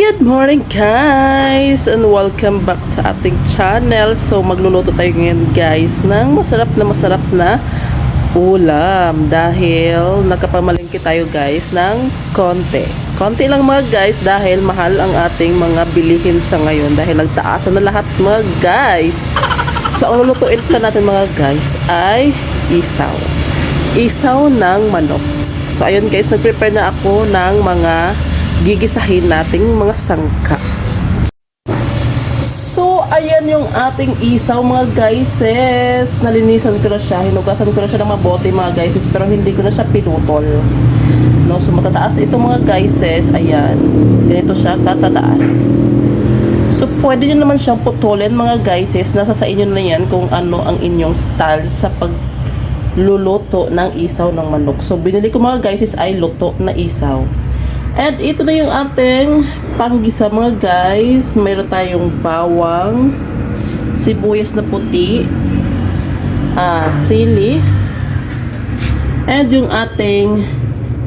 Good morning guys and welcome back sa ating channel. So magluluto tayo ngayon guys ng masarap na masarap na ulam dahil nakapamalingki tayo guys ng konti. Konti lang mga guys dahil mahal ang ating mga bilihin sa ngayon dahil nagtaasan na lahat mga guys. So ang lulutuin pa natin mga guys ay isaw. Isaw ng manok. So ayun guys, nag-prepare na ako ng mga gigisahin nating mga sangka. So, ayan yung ating isaw mga guyses. Nalinisan ko na siya. Hinugasan ko na siya ng mabuti mga guyses. Pero hindi ko na siya pinutol. No, so matataas ito mga guyses. Ayan. Ganito siya katataas. So, pwede nyo naman siyang putulin mga guyses. Nasa sa inyo na yan kung ano ang inyong style sa pagluluto ng isaw ng manok. So, binili ko mga guyses ay luto na isaw. And ito na yung ating panggisa mga guys. Meron tayong bawang, sibuyas na puti, ah, sili, and yung ating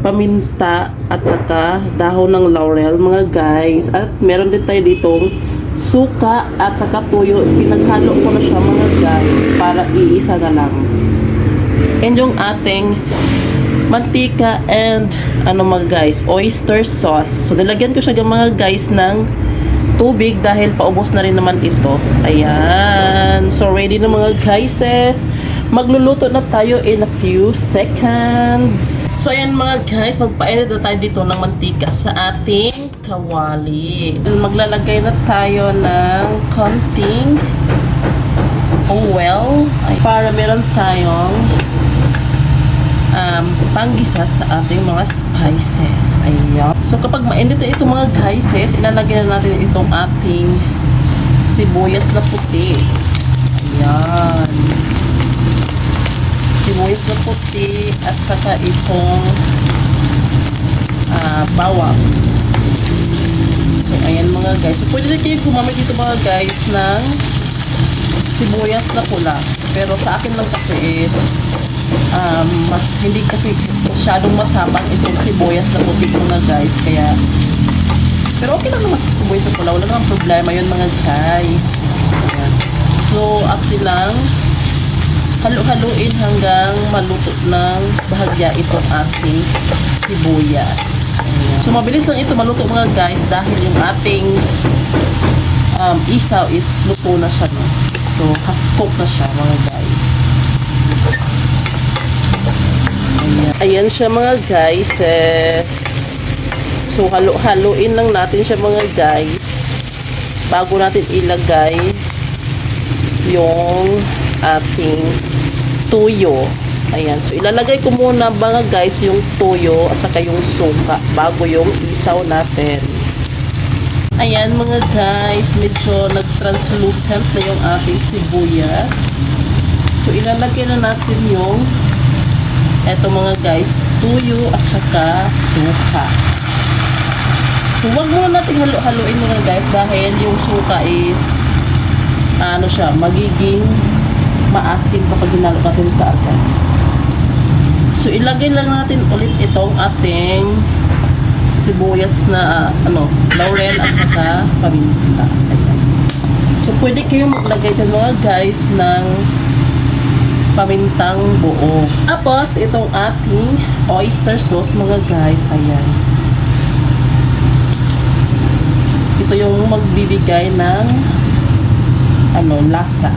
paminta at saka dahon ng laurel mga guys. At meron din tayo ditong suka at saka tuyo. Pinaghalo ko na siya mga guys para iisa na lang. And yung ating mantika and ano mga guys, oyster sauce. So nilagyan ko siya mga guys ng tubig dahil paubos na rin naman ito. Ayan. So ready na mga guys. Magluluto na tayo in a few seconds. So ayan mga guys, magpainit na tayo dito ng mantika sa ating kawali. Maglalagay na tayo ng konting oil ay para meron tayong um, panggisa sa ating mga spices. Ayan. So, kapag mainit na ito mga guys, ilalagay na natin itong ating sibuyas na puti. Ayan. Sibuyas na puti at saka itong ah, bawang. So, ayan mga guys. So, pwede na kayo gumamit dito mga guys ng sibuyas na pula. Pero sa akin lang kasi is um, mas hindi kasi masyadong matapang itong sibuyas na puti ko na guys. Kaya, pero okay lang naman sa sibuyas na pula. Wala namang problema yun mga guys. Ayan. So, atin lang halo-haluin hanggang maluto ng bahagya itong ating sibuyas. Ayan. So, mabilis lang ito maluto mga guys dahil yung ating um, isaw is luto na siya. No? So, half cooked na siya mga guys. Ayan. Siya mga guys. eh. So, halo-haloin lang natin siya mga guys. Bago natin ilagay yung ating tuyo. Ayan. So, ilalagay ko muna mga guys yung tuyo at saka yung suka bago yung isaw natin. Ayan mga guys, medyo nag-translucent na yung ating sibuyas. So, ilalagay na natin yung eto mga guys, tuyo at saka suka. So, wag muna natin halo-haloin mga guys dahil yung suka is ano siya, magiging maasim kapag hinalo natin kaagad. So, ilagay lang natin ulit itong ating sibuyas na ano, laurel at saka paminta. So, pwede kayong maglagay dyan mga guys ng pamintang buo. Tapos, itong ating oyster sauce mga guys. Ayan. Ito yung magbibigay ng ano, lasa.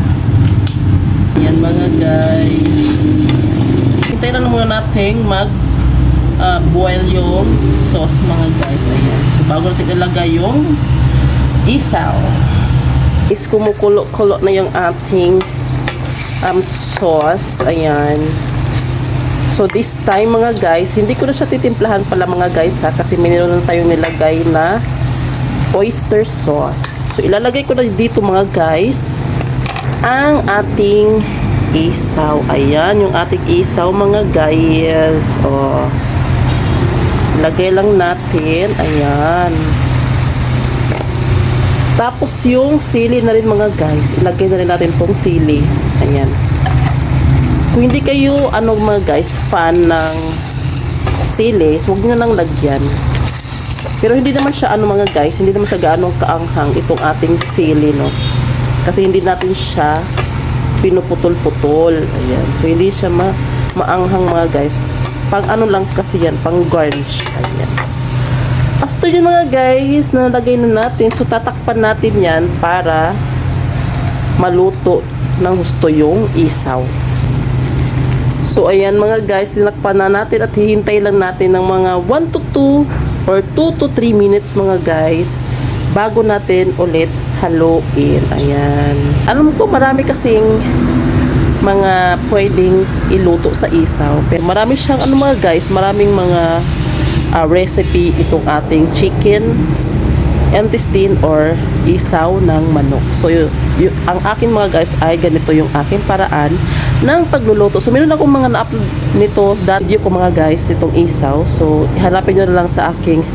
Ayan mga guys. Hintayin lang muna natin mag uh, boil yung sauce mga guys. Ayan. So, bago natin ilagay yung isaw. Is kumukulo-kulo na yung ating um, sauce. Ayan. So, this time mga guys, hindi ko na siya titimplahan pala mga guys ha. Kasi meron na tayong nilagay na oyster sauce. So, ilalagay ko na dito mga guys ang ating isaw. Ayan, yung ating isaw mga guys. Oh. Lagay lang natin. Ayan. Tapos yung sili na rin mga guys. Ilagay na rin natin pong sili. Ayan. Kung hindi kayo, ano mga guys, fan ng sili, huwag nyo nang lagyan. Pero hindi naman siya ano mga guys, hindi naman siya gaano kaanghang itong ating sili no. Kasi hindi natin siya pinuputol-putol. Ayan. So hindi siya ma maanghang mga guys. Pang ano lang kasi yan, pang garnish. Ayan. After yun mga guys, nalagay na natin. So tatakpan natin yan para maluto ng husto yung isaw. So ayan mga guys, tinakpan na natin at hihintay lang natin ng mga 1 to 2 or 2 to 3 minutes mga guys bago natin ulit haluin. Ayan. Alam ko marami kasing mga pwedeng iluto sa isaw. Pero marami siyang ano mga guys, maraming mga ah, recipe itong ating chicken intestine or isaw ng manok. So, ang akin mga guys ay ganito yung aking paraan ng pagluluto. So, meron akong mga na-upload nito, that video ko mga guys, nitong isaw. So, hanapin nyo na lang sa aking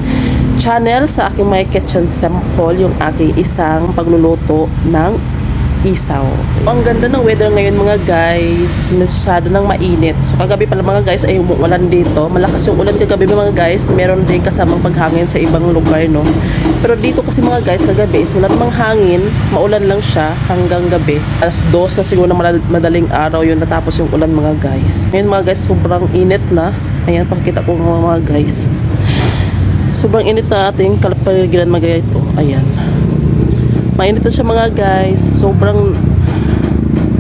channel, sa aking My Kitchen Sample, yung aking isang pagluluto ng isaw. Ang ganda ng weather ngayon mga guys. Masyado nang mainit. So kagabi pala mga guys ay umuulan dito. Malakas yung ulan kagabi mga guys. Meron din kasamang paghangin sa ibang lugar no. Pero dito kasi mga guys kagabi is wala namang hangin. Maulan lang siya hanggang gabi. Alas 2 na siguro na madaling araw yun natapos yung ulan mga guys. Ngayon mga guys sobrang init na. Ayan pakita ko mga, mga guys. Sobrang init na ating kalapaligiran mga guys. Oh, ayan. Mainit na siya mga guys. Sobrang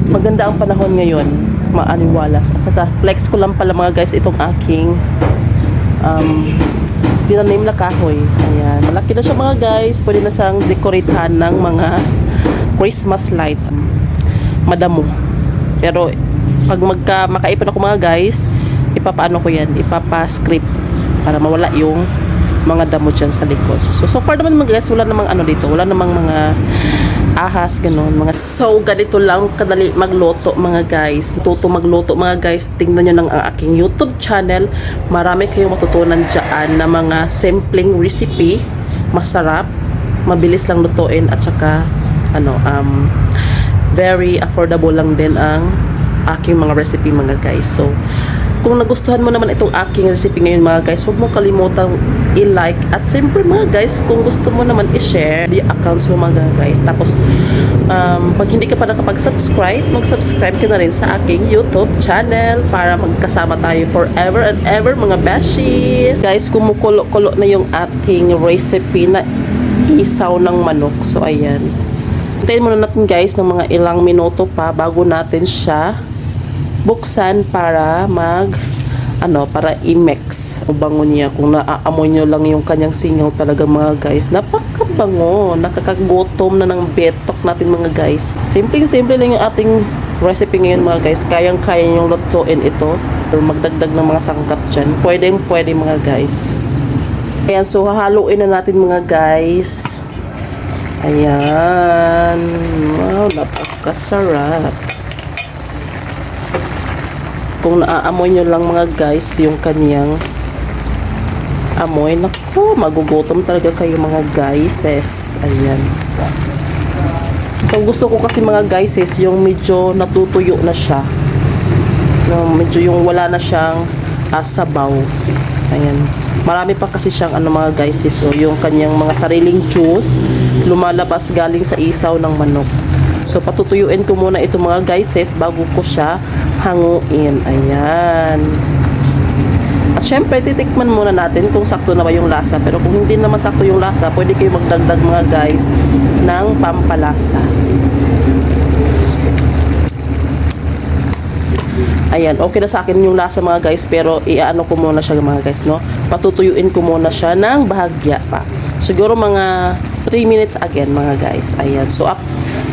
maganda ang panahon ngayon. Maaliwalas. At saka flex ko lang pala mga guys itong aking um, tinanim na kahoy. Ayan. Malaki na siya mga guys. Pwede na siyang dekoratehan ng mga Christmas lights. Madamo. Pero pag magka, makaipon ako mga guys, ipapaano ko yan? Ipapa-script para mawala yung mga damo dyan sa likod. So, so far naman mga guys, wala namang ano dito. Wala namang mga ahas, ganun. Mga, so, ganito lang kadali magluto mga guys. Natuto magluto mga guys. Tingnan nyo lang ang aking YouTube channel. Marami kayong matutunan dyan na mga simpleng recipe. Masarap. Mabilis lang lutuin at saka ano, um, very affordable lang din ang aking mga recipe mga guys. So, kung nagustuhan mo naman itong aking recipe ngayon mga guys, huwag mo kalimutan i-like at siyempre mga guys, kung gusto mo naman i-share the accounts mo mga guys. Tapos, um, pag hindi ka pa nakapag-subscribe, mag-subscribe ka na rin sa aking YouTube channel para magkasama tayo forever and ever mga beshi. Guys, kumukulo-kulo na yung ating recipe na isaw ng manok. So, ayan. Hintayin muna natin guys ng mga ilang minuto pa bago natin siya buksan para mag ano, para i-mix o bango niya. Kung naaamoy nyo lang yung kanyang singaw talaga mga guys, napakabango. Nakakagutom na ng betok natin mga guys. Simpleng-simple lang yung ating recipe ngayon mga guys. Kayang-kaya yung lutuin ito. Pero magdagdag ng mga sangkap dyan. Pwede, pwede mga guys. Ayan, so hahaluin na natin mga guys. Ayan. Wow, napakasarap. Kung naaamoy nyo lang mga guys, yung kanyang amoy, naku, magugutom talaga kayo mga guys. Ayan. So, gusto ko kasi mga guys, yung medyo natutuyo na siya. No, medyo yung wala na siyang ah, sabaw. Ayan. Marami pa kasi siyang ano mga guys, so yung kanyang mga sariling juice lumalabas galing sa isaw ng manok. So patutuyuin ko muna ito mga guys bago ko siya hanguin. Ayan. At syempre, titikman muna natin kung sakto na ba yung lasa. Pero kung hindi naman sakto yung lasa, pwede kayo magdagdag mga guys ng pampalasa. Ayan, okay na sa akin yung lasa mga guys, pero iaano ko muna siya mga guys, no? Patutuyuin ko muna siya ng bahagya pa. Siguro mga 3 minutes again mga guys. Ayan, so up,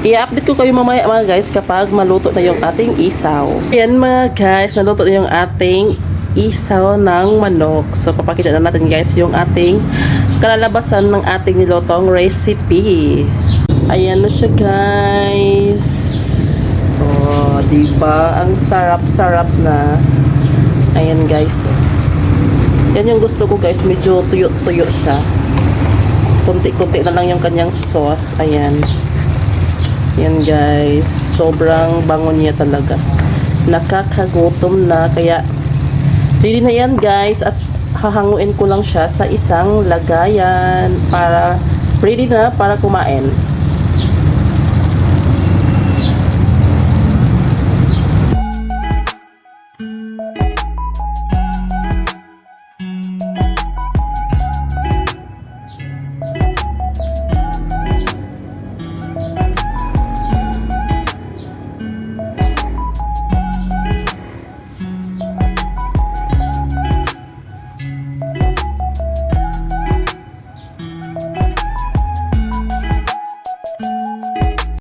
i-update ko kayo mamaya mga guys kapag maluto na yung ating isaw. Ayan mga guys, naluto na yung ating isaw ng manok. So, papakita na natin guys yung ating kalalabasan ng ating nilotong recipe. Ayan na siya guys. Oh, di ba? Ang sarap-sarap na. Ayan guys. Yan yung gusto ko guys, medyo tuyo-tuyo siya. Kunti-kunti na lang yung kanyang sauce. Ayan. Yan guys. Sobrang bango niya talaga. Nakakagutom na. Kaya, ready na yan guys. At hahanguin ko lang siya sa isang lagayan para ready na para kumain.